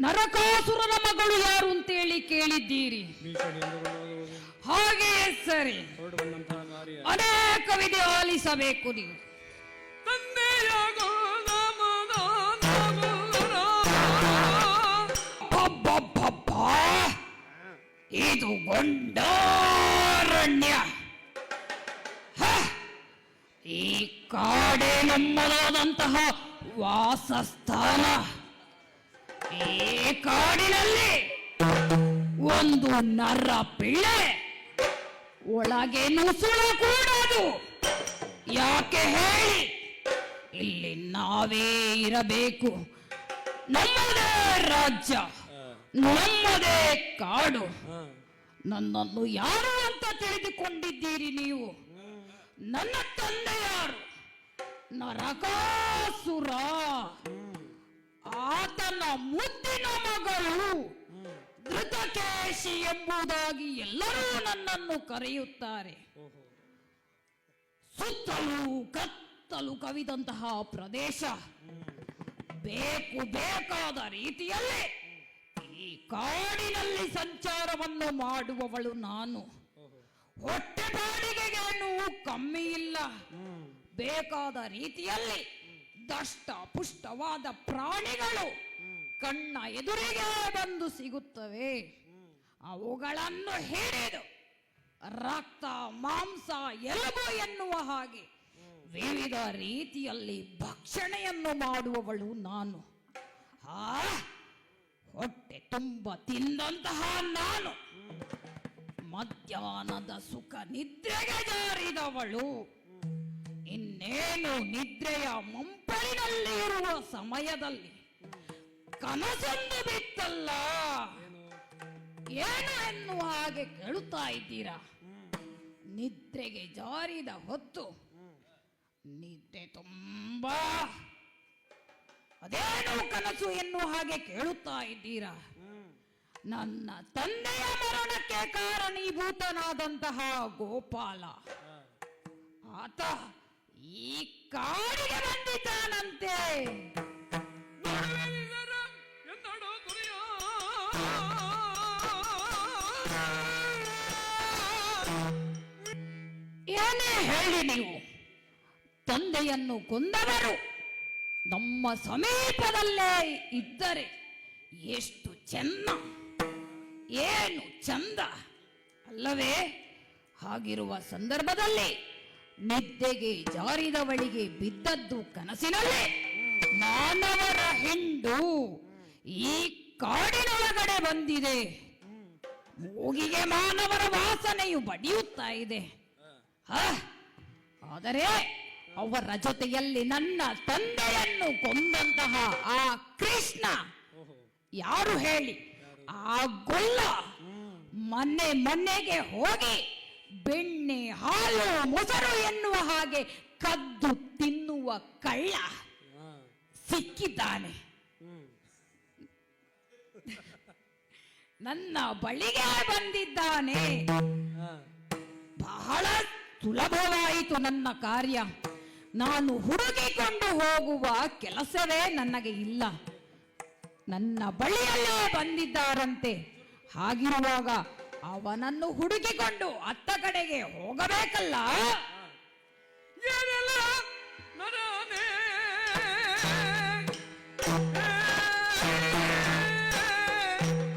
ನರಕಾಸುರನ ಮಗಳು ಯಾರು ಅಂತೇಳಿ ಕೇಳಿದ್ದೀರಿ. ಹಾಗೆ ಸರಿ. ಅನೇಕ ವಿಧಿ ಆಲಿಸಬೇಕು ನೀವು. ಇದು ಗೊಂಡಾರಣ್ಯ! ಈ ಕಾಡೇ ನಮ್ಮದಾದಂತಹ ವಾಸಸ್ಥಾನ. ಈ ಕಾಡಿನಲ್ಲಿ ಒಂದು ನರ ಪಿಳೆ ಒಳಗೆ ನುಸುಳಕೂಡದು ಯಾಕೆ ಹೇಳಿ? ಇಲ್ಲಿ ನಾವೇ ಇರಬೇಕು. ನಮ್ಮದೇ ರಾಜ್ಯ, ನಮ್ಮದೇ ಕಾಡು. ನನ್ನನ್ನು ಯಾರು ಅಂತ ತಿಳಿದುಕೊಂಡಿದ್ದೀರಿ ನೀವು? ನನ್ನ ತಂದೆ ಯಾರು? ನರಕಾಸುರ. ಧೃತಕೇಶಿ ಎಂಬುದಾಗಿ ಎಲ್ಲರೂ ನನ್ನನ್ನು ಕರೆಯುತ್ತಾರೆ. ಸುತ್ತಲೂ ಕತ್ತಲು ಕವಿದಂತಹ ಪ್ರದೇಶ. ಬೇಕು ಬೇಕಾದ ರೀತಿಯಲ್ಲಿ ಈ ಕಾಡಿನಲ್ಲಿ ಸಂಚಾರವನ್ನು ಮಾಡುವವಳು ನಾನು. ಹೊಟ್ಟೆ ಬಾಡಿಗೆಗೇನು ಕಮ್ಮಿ ಇಲ್ಲ. ಬೇಕಾದ ರೀತಿಯಲ್ಲಿ ದಷ್ಟ ಪುಷ್ಟವಾದ ಪ್ರಾಣಿಗಳು ಕಣ್ಣ ಎದುರಿಗೆ ಬಂದು ಸಿಗುತ್ತವೆ. ಅವುಗಳನ್ನು ಹಿಡಿದು ರಕ್ತ, ಮಾಂಸ, ಎಲುಬು ಎನ್ನುವ ಹಾಗೆ ವಿವಿಧ ರೀತಿಯಲ್ಲಿ ಭಕ್ಷಣೆಯನ್ನು ಮಾಡುವವಳು ನಾನು. ಆ, ಹೊಟ್ಟೆ ತುಂಬ ತಿಂದಂತಹ ನಾನು. ಮಧ್ಯಾಹ್ನದ ಸುಖ ನಿದ್ರೆಗೆ ಜಾರಿದವಳು. ಇನ್ನೇನು ನಿದ್ರೆಯ ಮಂಪರಿನಲ್ಲಿ ಇರುವ ಸಮಯದಲ್ಲಿ ಕನಸೊಂದು ಬಿತ್ತಲ್ಲ. ಏನು ಎನ್ನುವ ಹಾಗೆ ಕೇಳುತ್ತಾ ಇದ್ದೀರಾ? ನಿದ್ರೆಗೆ ಜಾರಿದ ಹೊತ್ತು. ನಿದ್ದೆ ತುಂಬಾ. ಅದೇನು ಕನಸು ಎನ್ನುವ ಹಾಗೆ ಕೇಳುತ್ತಾ ಇದ್ದೀರಾ? ನನ್ನ ತಂದೆಯ ಮರಣಕ್ಕೆ ಕಾರಣೀಭೂತನಾದಂತಹ ಗೋಪಾಲ. ಆತ ಈ ಕಾಡಿಗೆ ಬಂದಿದ್ದಾನಂತೆ. ಏನೇ ಹೇಳಿ ನೀವು, ತಂದೆಯನ್ನು ಕೊಂದವರು ನಮ್ಮ ಸಮೀಪದಲ್ಲೇ ಇದ್ದರೆ ಎಷ್ಟು ಚೆನ್ನ ಏನು ಚಂದ ಅಲ್ಲವೇ? ಹಾಗಿರುವ ಸಂದರ್ಭದಲ್ಲಿ ನಿದ್ದೆಗೆ ಜಾರಿದವಳಿಗೆ ಬಿದ್ದದ್ದು ಕನಸಿನಲ್ಲಿ. ಮಾನವರ ಹಿಂಡು ಈ ಕಾಡಿನೊಳಗಡೆ ಬಂದಿದೆ ಮೂಗಿಗೆ ಮಾನವರ ವಾಸನೆಯು ಬಡಿಯುತ್ತಾ ಇದೆ? ಆದರೆ ಅವರ ಜೊತೆಯಲ್ಲಿ ನನ್ನ ತಂದೆಯನ್ನು ಕೊಂದಂತಹ ಆ ಕೃಷ್ಣ ಯಾರು ಹೇಳಿ ಆ ಗೊಲ್ಲ ಮನೆ ಮನೆಗೆ ಹೋಗಿ ಬೆಣ್ಣೆ, ಹಾಲು, ಮೊಸರು ಎನ್ನುವ ಹಾಗೆ ಕದ್ದು ತಿನ್ನುವ ಕಳ್ಳ. ಸಿಕ್ಕಿದ್ದಾನೆ ನನ್ನ ಬಳಿಗೆ ಬಂದಿದ್ದಾನೆ. ಬಹಳ ಸುಲಭವಾಯಿತು ನನ್ನ ಕಾರ್ಯ. ನಾನು ಹುಡುಕಿಕೊಂಡು ಹೋಗುವ ಕೆಲಸವೇ ನನಗೆ ಇಲ್ಲ. ನನ್ನ ಬಳಿಯಲ್ಲೇ ಬಂದಿದ್ದಾರಂತೆ. ಹಾಗಿರುವಾಗ ಅವನನ್ನು ಹುಡುಕಿಕೊಂಡು ಅತ್ತ ಕಡೆಗೆ ಹೋಗಬೇಕಲ್ಲ?